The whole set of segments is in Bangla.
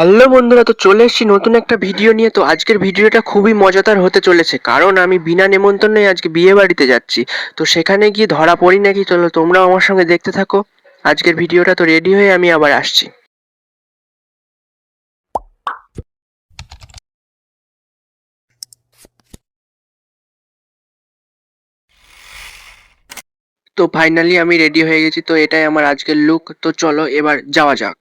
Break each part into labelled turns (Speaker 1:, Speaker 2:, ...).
Speaker 1: হ্যালো বন্ধুরা, তো চলে এসেছি নতুন একটা ভিডিও নিয়ে। তো আজকের ভিডিওটা খুবই মজাদার হতে চলেছে, কারণ আমি বিনা নেমন্তন্নে আজকে বিয়ে বাড়িতে যাচ্ছি। তো সেখানে গিয়ে ধরা পড়ি নাকি চলো তোমরাও আমার সঙ্গে দেখতে থাকো। আজকের ভিডিওটা তো রেডি হয়ে আমি আবার আসছি। তো ফাইনালি আমি রেডি হয়ে গেছি, তো এটাই আমার আজকের লুক। তো চলো এবার যাওয়া যাক।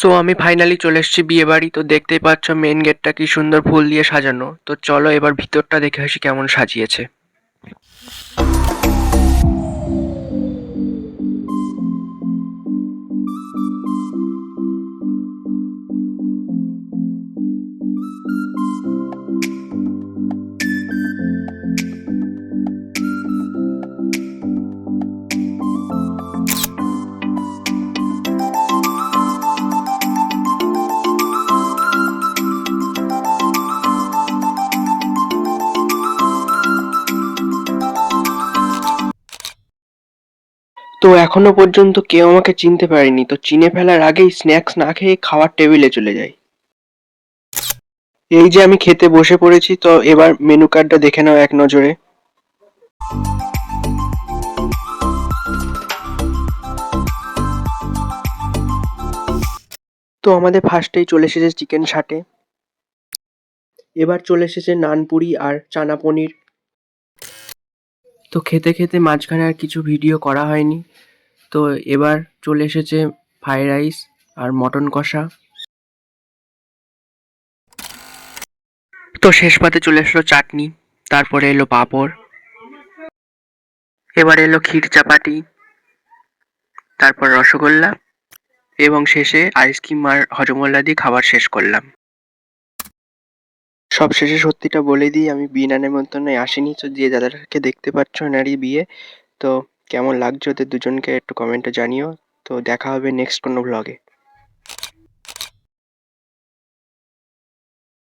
Speaker 1: সো আমি ফাইনালি চলে এসেছি বিয়ে বাড়ি। তো দেখতেই পাচ্ছ মেন গেটটা কি সুন্দর ফুল দিয়ে সাজানো। তো চলো এবার ভিতরটা দেখে আসি কেমন সাজিয়েছে। তো এখনও পর্যন্ত কেউ আমাকে চিনতে পারেনি। তো চিনে ফেলার আগেই স্ন্যাক্স না খেয়ে খাওয়ার টেবিলে চলে যাই। এই যে আমি খেতে বসে পড়েছি, তো এবার মেনু কার্ডটা দেখে নাও এক নজরে। তো আমাদের ফার্স্টেই চলে এসেছে চিকেন সাটে এবার চলে এসেছে নানপুরি আর চানা পনির। তো খেতে খেতে মাঝখানে আর কিছু ভিডিও করা হয়নি। তো এবার চলে এসেছে ফ্রাইড রাইস আর মটন কষা। তো শেষ পাতে চলে এসলো চাটনি, তারপরে এলো পাঁপড়। এবার এলো ক্ষীর চাপাটি তারপর রসগোল্লা এবং শেষে আইসক্রিম আর হজমোল্লা দিয়ে খাবার শেষ করলাম। সব শেষে সত্যিটা বলে দিই, আমি বিনা নেমন্তন্নে আসিনি। তো যে দাদাটাকে দেখতে পাচ্ছ নারী বিয়ে, তো কেমন লাগছে ওদের দুজনকে একটু কমেন্টে জানিও। তো দেখা হবে নেক্সট কোনো ব্লগে